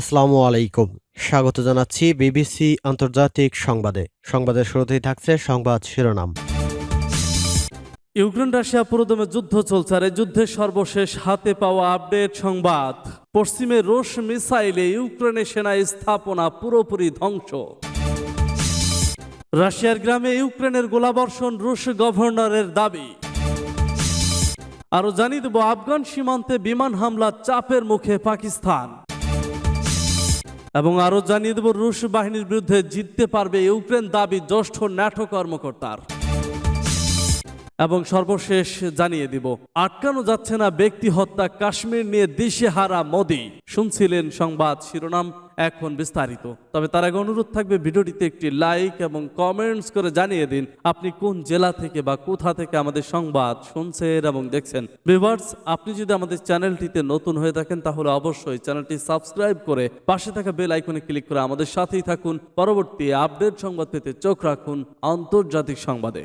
আসসালামু আলাইকুম। স্বাগত জানাচ্ছি বিবিসি আন্তর্জাতিক সংবাদে। সংবাদের শুরুতেই থাকছে সংবাদ শিরোনাম। ইউক্রেন রাশিয়া পুরোদমে যুদ্ধ চলছে আর এই সর্বশেষ হাতে পাওয়া আপডেট সংবাদ। পশ্চিমে রুশ মিসাইলে ইউক্রেনের সেনা স্থাপনা পুরোপুরি ধ্বংস। রাশিয়ার গ্রামে ইউক্রেনের গোলাবর্ষণ রুশ গভর্নরের দাবি। আরও জানিয়ে দেব, আফগান সীমান্তে বিমান হামলা চাপের মুখে পাকিস্তান। এবং আরও জানিয়ে দেব রুশ বাহিনীর বিরুদ্ধে জিততে পারবে ইউক্রেন দাবি জ্যেষ্ঠ ন্যাটো কর্মকর্তার। এবং সর্বশেষ জানিয়ে দিব, আটকানো যাচ্ছে না ব্যক্তি হত্যা কাশ্মীর নিয়ে দিশেহারা মোদি, শুনছিলেন সংবাদ শিরোনাম, এখন বিস্তারিত। তবে তার আগে অনুরোধ থাকবে ভিডিওটিতে একটি লাইক এবং কমেন্টস করে জানিয়ে দিন, আপনি কোন জেলা থেকে বা কোথা থেকে আমাদের সংবাদ শুনছেন এবং দেখছেন। ভিভার্স আপনি যদি আমাদের চ্যানেলটিতে নতুন হয়ে থাকেন, তাহলে অবশ্যই চ্যানেলটি সাবস্ক্রাইব করে পাশে থাকা বেল আইকনে ক্লিক করে আমাদের সাথেই থাকুন। পরবর্তী আপডেট সংবাদ পেতে চোখ রাখুন আন্তর্জাতিক সংবাদে।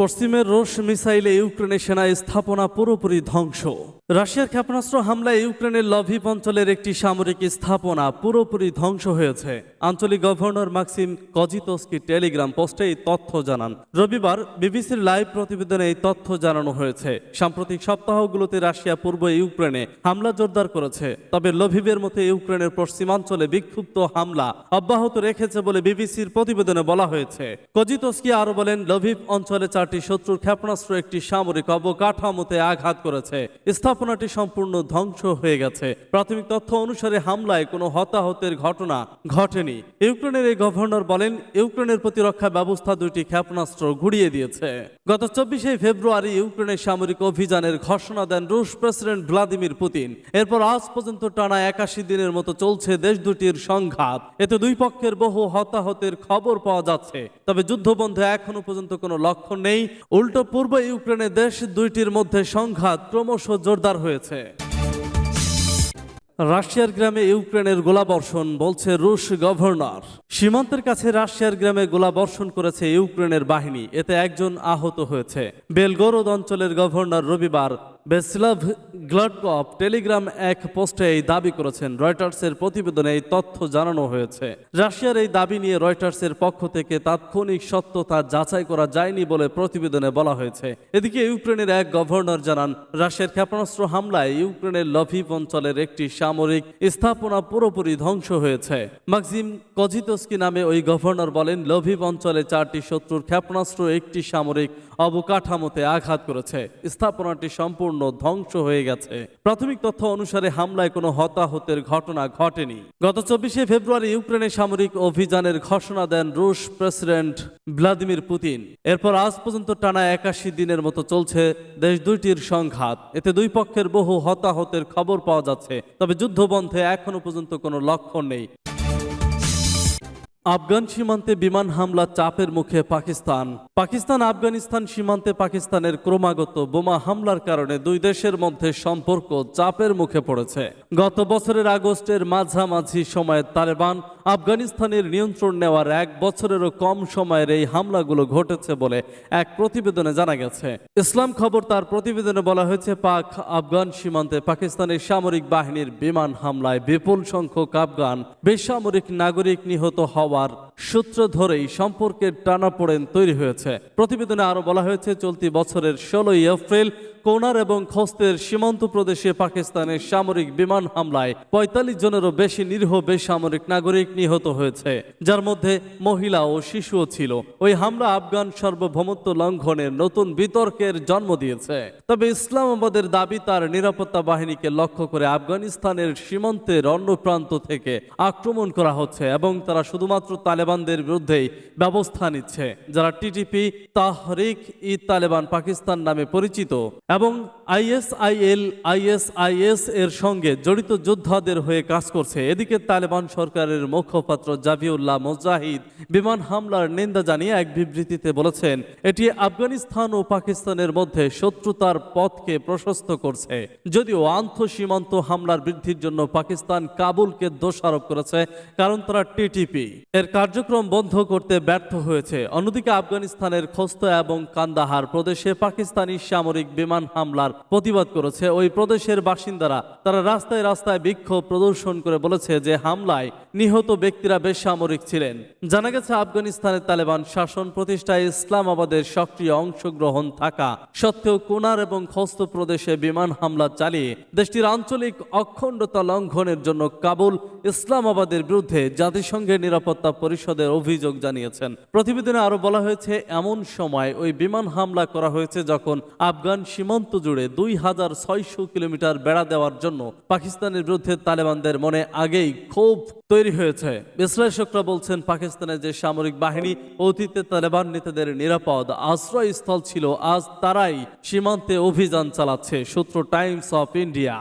পশ্চিমের রুশ মিসাইলে ইউক্রেনের সেনা স্থাপনা পুরোপুরি ধ্বংস। রাশিয়ার ক্ষেপণাস্ত্র হামলায় ইউক্রেনের লভিভ অঞ্চলের একটি সামরিক স্থাপনা পুরোপুরি ধ্বংস হয়েছে। আঞ্চলিক গভর্নর মাক্সিম কজিতস্কি টেলিগ্রাম পোস্টে এই তথ্য জানান। রবিবার বিবিসির লাইভ প্রতিবেদনে এই তথ্য জানানো হয়েছে। সাম্প্রতিক সপ্তাহগুলোতে রাশিয়া পূর্ব ইউক্রেনে হামলা জোরদার করেছে। তবে লভিভের মতো ইউক্রেনের পশ্চিমাঞ্চলে বিক্ষুব্ধ হামলা অব্যাহত রেখেছে বলে বিবিসির প্রতিবেদনে বলা হয়েছে। কজিতস্কি আরও বলেন, লভিভ অঞ্চলে চারটি শত্রুর ক্ষেপণাস্ত্র একটি সামরিক অবকাঠামোতে আঘাত করেছে। স্থাপনাটি সম্পূর্ণ ধ্বংস হয়ে গেছে। প্রাথমিক তথ্য অনুসারে হামলায় কোনো হতাহতের ঘটনা ঘটেনি। ইউক্রেনের এই গভর্নর বলেন, ইউক্রেনের প্রতিরক্ষা ব্যবস্থা দুইটি ক্ষেপণাস্ত্র ঘুরিয়ে দিয়েছে। গত চব্বিশে ফেব্রুয়ারি ইউক্রেনের সামরিক অভিযানের ঘোষণা দেন রুশ প্রেসিডেন্ট ভ্লাদিমির পুতিন। এরপর আজ পর্যন্ত টানা একাশি দিনের মতো চলছে দেশ দুটির সংঘাত। এতে দুই পক্ষের বহু হতাহতের খবর পাওয়া যাচ্ছে। তবে যুদ্ধবন্ধে এখনও পর্যন্ত কোনো লক্ষণ নেই। উল্টো পূর্ব ইউক্রেনের দেশ দুইটির মধ্যে সংঘাত ক্রমশ জোরদার হয়েছে। রাশিয়ার গ্রামে ইউক্রেনের গোলাবর্ষণ, বলছে রুশ গভর্নর। সীমান্তের কাছে রাশিয়ার গ্রামে গোলাবর্ষণ করেছে ইউক্রেনের বাহিনী, এতে একজন আহত হয়েছে। বেলগোরদ অঞ্চলের গভর্নর রবিবার বেসলাভ গ্লাডকপ টেলিগ্রাম এক পোস্টে এই দাবি করেছেন। রয়টার্সের প্রতিবেদনে এই তথ্য জানানো হয়েছে। রাশিয়ার এই দাবি নিয়ে রয়টার্সের পক্ষ থেকে তাৎক্ষণিক সত্যতা যাচাই করা যায়নি বলে প্রতিবেদনে বলা হয়েছে। এদিকে ইউক্রেনের এক গভর্নর জানান, রাশিয়ার ক্ষেপণাস্ত্র হামলায় ইউক্রেনের লভিভ অঞ্চলের একটি সামরিক স্থাপনা পুরোপুরি ধ্বংস হয়েছে। মাক্সিম কজিতস্কি নামে ওই গভর্নর বলেন, লভিভ অঞ্চলে চারটি শত্রুর ক্ষেপণাস্ত্র একটি সামরিক অবকাঠামোতে আঘাত করেছে। স্থাপনাটি সম্পূর্ণ ধ্বংস হয়ে গেছে। প্রাথমিক তথ্য অনুসারে হামলায় কোনো হতাহতের ঘটনা ঘটেনি। গত চব্বিশে ফেব্রুয়ারি ইউক্রেনের সামরিক অভিযানের ঘোষণা দেন রুশ প্রেসিডেন্ট ভ্লাদিমির পুতিন। এরপর আজ পর্যন্ত টানা একাশি দিনের মতো চলছে দেশ দুইটির সংঘাত। এতে দুই পক্ষের বহু হতাহতের খবর পাওয়া যাচ্ছে। তবে যুদ্ধবন্ধে এখনও পর্যন্ত কোনো লক্ষণ নেই। আফগান সীমান্তে বিমান হামলা চাপের মুখে পাকিস্তান। পাকিস্তান আফগানিস্তান সীমান্তে পাকিস্তানের ক্রমাগত বোমা হামলার কারণে দুই দেশের মধ্যে সম্পর্ক চাপের মুখে পড়েছে। গত বছরের আগস্টের মাঝামাঝি সময়ে তালেবান আফগানিস্তানের নিয়ন্ত্রণ নেওয়ার এক বছরেরও কম সময়ের এই হামলাগুলো ঘটেছে বলে এক প্রতিবেদনে জানা গেছে। ইসলাম খবর তার প্রতিবেদনে বলা হয়েছে, পাক আফগান সীমান্তে পাকিস্তানের সামরিক বাহিনীর বিমান হামলায় বিপুল সংখ্যক আফগান, বেসামরিক নাগরিক নিহত হওয়ার সূত্র ধরেই সম্পর্কের টানাপোড়েন তৈরি হয়েছে। প্রতিবেদনে আরও বলা হয়েছে, চলতি বছরের ষোলোই এপ্রিল কোনার এবং খস্তের সীমান্ত প্রদেশে পাকিস্তানের সামরিক বিমান হামলায় পঁয়তাল্লিশ জনেরও বেশি নিরীহ বেসামরিক নাগরিক নিহত হয়েছে, যার মধ্যে মহিলা ও শিশুও ছিল। ওই হামলা আফগান সার্বভৌমত্ব লঙ্ঘনের নতুন বিতর্কের জন্ম দিয়েছে। তবে ইসলামাবাদের দাবি তার নিরাপত্তা বাহিনীকে লক্ষ্য করে আফগানিস্তানের সীমান্তের অন্য প্রান্ত থেকে আক্রমণ করা হচ্ছে এবং তারা শুধুমাত্র তালেবানদের বিরুদ্ধেই ব্যবস্থা নিচ্ছে, যারা টিটিপি, তাহরিক ই তালেবান পাকিস্তান নামে পরিচিত। এবং আইএসআইএল, আইএসআইএস এর সঙ্গে জড়িত যোদ্ধাদের হয়ে কাজ করছে। এদিকে তালেবান সরকারের মুখপাত্র জাবিউল্লাহ মুজাহিদ বিমান হামলার নিন্দা জানিয়ে এক বিবৃতিতে বলেছেন, এটি আফগানিস্তান ও পাকিস্তানের মধ্যে শত্রুতার পথকে প্রশস্ত করছে। যদিও আন্তঃসীমান্ত হামলার বৃদ্ধির জন্য পাকিস্তান কাবুলকে দোষারোপ করেছে, কারণ তারা টিটিপি। এর কার্যক্রম বন্ধ করতে ব্যর্থ হয়েছে। অন্যদিকে আফগানিস্তানের খোস্ত এবং কান্দাহার প্রদেশে পাকিস্তানি সামরিক বিমান হামলার প্রতিবাদ করেছে। ওই প্রদেশের বাসিন্দারা তারা রাস্তায় রাস্তায় বিক্ষোভ প্রদর্শন করে বলেছে যে হামলায় নিহত ব্যক্তিরা বেসামরিক ছিলেন। জানা গেছে, আফগানিস্তানের তালেবান শাসন প্রতিষ্ঠায় ইসলামাবাদের সক্রিয় অংশগ্রহণ থাকা সত্ত্বেও কোনার এবং খোস্ত প্রদেশে বিমান হামলা চালিয়ে দেশটির আঞ্চলিক অখণ্ডতা লঙ্ঘনের জন্য কাবুল ইসলামাবাদের বিরুদ্ধে জাতিসংঘের নিরাপত্তা পরিষদের অভিযোগ জানিয়েছেন। প্রতিবেদনে আরও বলা হয়েছে, এমন সময় ওই বিমান হামলা করা হয়েছে যখন আফগান সীমান্ত জুড়ে দুই হাজার ছয়শো কিলোমিটার বেড়া দেওয়ার জন্য পাকিস্তানের বিরুদ্ধে তালেবানদের মনে আগেই ক্ষোভ তৈরি হয়েছে। বিশ্লেষকরা বলছেন, পাকিস্তানের যে সামরিক বাহিনী, অতীতে তালেবান নেতাদের নিরাপদ আশ্রয়স্থল ছিল, আজ তারাই সীমান্তে অভিযান চালাচ্ছে, সূত্র টাইমস অফ ইন্ডিয়া।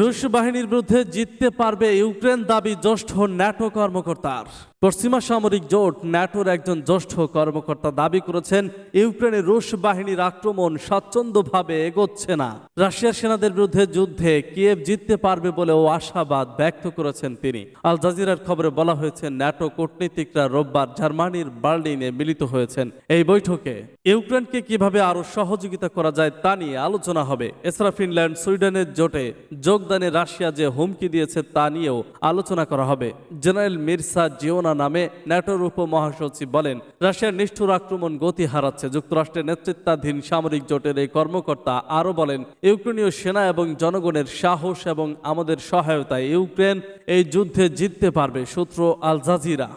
রুশ বাহিনীর বিরুদ্ধে জিততে পারবে ইউক্রেন দাবি জ্যেষ্ঠ ন্যাটো কর্মকর্তার। পশ্চিমা সামরিক জোট ন্যাটোর একজন জ্যেষ্ঠ কর্মকর্তা দাবি করেছেন ইউক্রেনে রুশ বাহিনীর আক্রমণ স্বচ্ছন্দভাবে এগোচ্ছে না। রাশিয়ার সেনাদের বিরুদ্ধে যুদ্ধে কিয়েভ জিততে পারবে বলেও আশাবাদ ব্যক্ত করেছেন তিনি। আল জাজিরার খবরে বলা হয়েছে, ন্যাটো কূটনীতিকরা রোববার জার্মানির বার্লিনে মিলিত হয়েছেন। এই বৈঠকে ইউক্রেনকে কীভাবে আরও সহযোগিতা করা যায় তা নিয়ে আলোচনা হবে। এছাড়া ফিনল্যান্ড, সুইডেনের জোটে যোগদানে রাশিয়া যে হুমকি দিয়েছে তা নিয়েও আলোচনা করা হবে। জেনারেল মির্সা জিওনা নামে ন্যাটোর উপ মহাসচিব বলেন, রাশিয়ার নিষ্ঠুর আক্রমণ গতি হারাচ্ছে। যুক্তরাষ্ট্রের নেতৃত্বাধীন সামরিক জোটের এই কর্মকর্তা আরও বলেন, ইউক্রেনীয় সেনা এবং জনগণের সাহস এবং আমাদের সহায়তায় ইউক্রেন এই যুদ্ধে জিততে পারবে, সূত্র আল জাজিরা।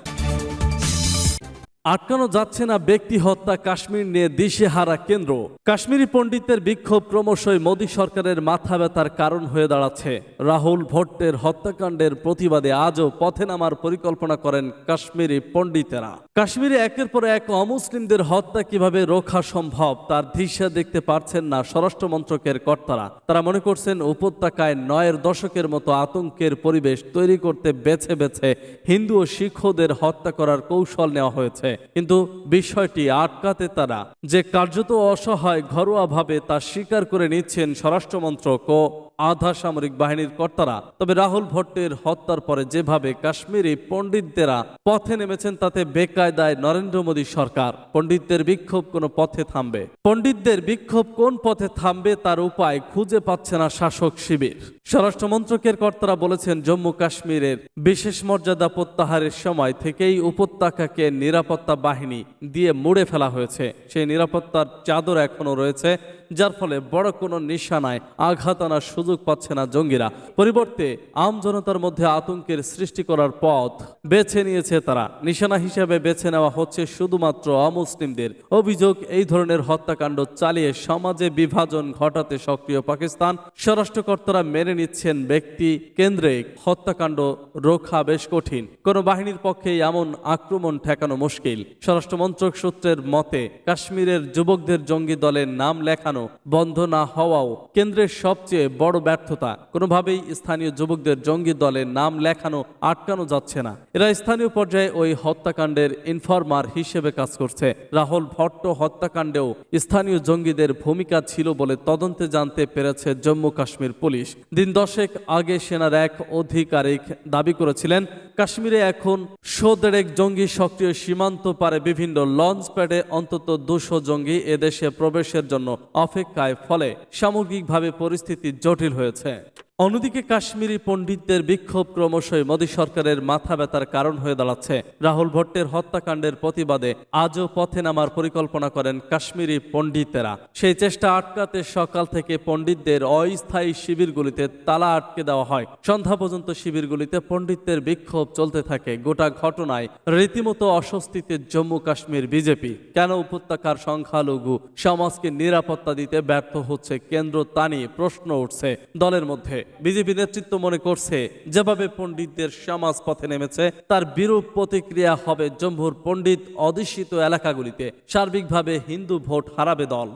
আটকানো যাচ্ছে না ব্যক্তি হত্যা কাশ্মীর নিয়ে দিশেহারা কেন্দ্র। কাশ্মীরি পণ্ডিতের বিক্ষোভ ক্রমশই মোদী সরকারের মাথা ব্যথার কারণ হয়ে দাঁড়াচ্ছে। রাহুল ভট্টের হত্যাকাণ্ডের প্রতিবাদে আজও পথে নামার পরিকল্পনা করেন কাশ্মীরি পণ্ডিতেরা। কাশ্মীরে একের পর এক অমুসলিমদের হত্যা কীভাবে রোখা সম্ভব, তার দিশা দেখতে পারছেন না স্বরাষ্ট্র মন্ত্রকের কর্তারা। তারা মনে করছেন উপত্যকায় নয়ের দশকের মতো আতঙ্কের পরিবেশ তৈরি করতে বেছে বেছে হিন্দু ও শিখদের হত্যা করার কৌশল নেওয়া হয়েছে। কিন্তু বিষয়টি আটকাতে তারা যে কার্যত অসহায় ঘরোয়াভাবে তা স্বীকার করে নিচ্ছেন স্বরাষ্ট্রমন্ত্রক ও আধা সামরিক বাহিনীর কর্তারা। তবে রাহুল ভট্টের হত্যার পরে যেভাবে কাশ্মীরি পণ্ডিতদেরা পথে নেমেছেন, তাতে বেকায়দায় নরেন্দ্র মোদী সরকার। পণ্ডিতদের বিক্ষোভ কোনো পথে থামবে? পণ্ডিতদের বিক্ষোভ কোন পথে থামবে তার উপায় খুঁজে পাচ্ছে না শাসক শিবির। স্বরাষ্ট্র মন্ত্রকের কর্তারা বলেছেন, জম্মু কাশ্মীরের বিশেষ মর্যাদা প্রত্যাহারের সময় থেকেই উপত্যকাকে নিরাপত্তা বাহিনী দিয়ে মুড়ে ফেলা হয়েছে। সেই নিরাপত্তার চাদর এখনও রয়েছে। যার ফলে বড় কোনো নিশানায় আঘাত আনার সুযোগ পাচ্ছে না জঙ্গিরা। পরিবর্তে আম জনতার মধ্যে আতঙ্কের সৃষ্টি করার পথ বেছে নিয়েছে তারা। নিশানা হিসেবে বেছে নেওয়া হচ্ছে শুধুমাত্র অমুসলিমদের। অভিযোগ, এই ধরনের হত্যাকাণ্ড চালিয়ে সমাজে বিভাজন ঘটাতে সক্রিয় পাকিস্তান। স্বরাষ্ট্রকর্তারা মেনে নিচ্ছেন ব্যক্তি কেন্দ্রে হত্যাকাণ্ড রোখা বেশ কঠিন। কোন বাহিনীর পক্ষে এমন আক্রমণ ঠেকানো মুশকিল। স্বরাষ্ট্র মন্ত্রক সূত্রের মতে, কাশ্মীরের যুবকদের জঙ্গি দলের নাম লেখানো বন্ধ না হওয়াও কেন্দ্রের সবচেয়ে বড় ব্যর্থতা। কোনোভাবেই স্থানীয় যুবকদের জঙ্গি দলের নাম লেখানো, আটকানো যাচ্ছে না। এরা স্থানীয় পর্যায়ে ওই হত্যাকাণ্ডের ইনফরমার হিসেবে কাজ করছে। রাহুল ভট্ট হত্যাকাণ্ডেও স্থানীয় জঙ্গিদের ভূমিকা ছিল বলে তদন্তে জানতে পেরেছে জম্মু কাশ্মীর পুলিশ। দিন দশেক আগে সেনার এক আধিকারিক দাবি করেছিলেন কাশ্মীরে এখন সোদেরেক জঙ্গি সক্রিয় সীমান্ত পারে বিভিন্ন লঞ্চ প্যাডে অন্তত দুশো জঙ্গি এদেশে প্রবেশের জন্য অপেক্ষায়, ফলে সামগ্রিকভাবে পরিস্থিতি জটিল হয়েছে। অন্যদিকে কাশ্মীরি পণ্ডিতদের বিক্ষোভ ক্রমশই মোদী সরকারের মাথা ব্যথার কারণ হয়ে দাঁড়াচ্ছে। রাহুল ভট্টের হত্যাকাণ্ডের প্রতিবাদে আজও পথে নামার পরিকল্পনা করেন কাশ্মীরি পণ্ডিতেরা। সেই চেষ্টা আটকাতে সকাল থেকে পণ্ডিতদের অস্থায়ী শিবিরগুলিতে তালা আটকে দেওয়া হয়। সন্ধ্যা পর্যন্ত শিবিরগুলিতে পণ্ডিতদের বিক্ষোভ চলতে থাকে। গোটা ঘটনায় রীতিমতো অস্বস্তিতে জম্মু কাশ্মীর বিজেপি। কেন উপত্যকার সংখ্যালঘু সমাজকে নিরাপত্তা দিতে ব্যর্থ হচ্ছে কেন্দ্র তা নিয়ে প্রশ্ন উঠছে দলের মধ্যে। বিজেপি নেতৃত্ব মনে করছে, যেভাবে পণ্ডিতদের সমাজ পথে নেমেছে, তার বিরূপ প্রতিক্রিয়া হবে জম্মুর পণ্ডিত অধিষ্ঠিত এলাকাগুলিতে। সার্বিকভাবে হিন্দু ভোট হারাবে দল।